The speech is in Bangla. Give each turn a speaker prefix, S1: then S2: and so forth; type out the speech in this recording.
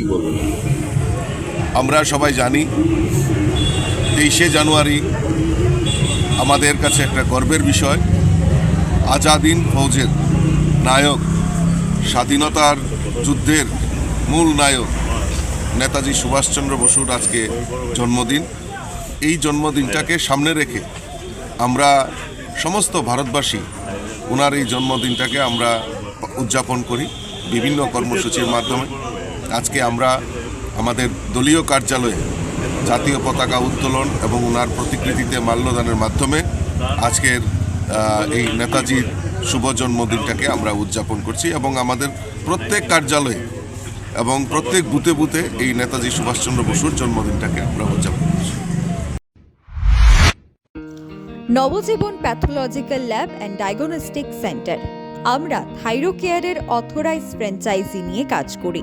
S1: কি বলবেন?
S2: আমরা সবাই জানি, তেইশে জানুয়ারি আমাদের কাছে একটা গর্বের বিষয়। আজাদিন ফৌজের নায়ক, স্বাধীনতার যুদ্ধের মূল নায়ক নেতাজি সুভাষচন্দ্র বসুর আজকে জন্মদিন। এই জন্মদিনটাকে সামনে রেখে আমরা সমস্ত ভারতবাসী ওনার এই জন্মদিনটাকে আমরা উদযাপন করি বিভিন্ন কর্মসূচির মাধ্যমে। আজকে আমরা আমাদের দলীয় কার্যালয়ে জাতীয় পতাকা উত্তোলন এবং ওনার প্রতিকৃতিতে মাল্যদানের মাধ্যমে আজকের এই নেতাজির শুভ জন্মদিনটাকে আমরা উদযাপন করছি এবং আমাদের প্রত্যেক কার্যালয়ে এবং প্রত্যেক বুথে বুথে এই নেতাজি সুভাষচন্দ্র বসুর জন্মদিনটাকে আমরা উদযাপন করছি।
S3: Nabajiban pathological lab and diagnostic centre. আমরা থাইরোকেয়ারের অথরাইজ ফ্র্যাঞ্চাইজি নিয়ে কাজ করি।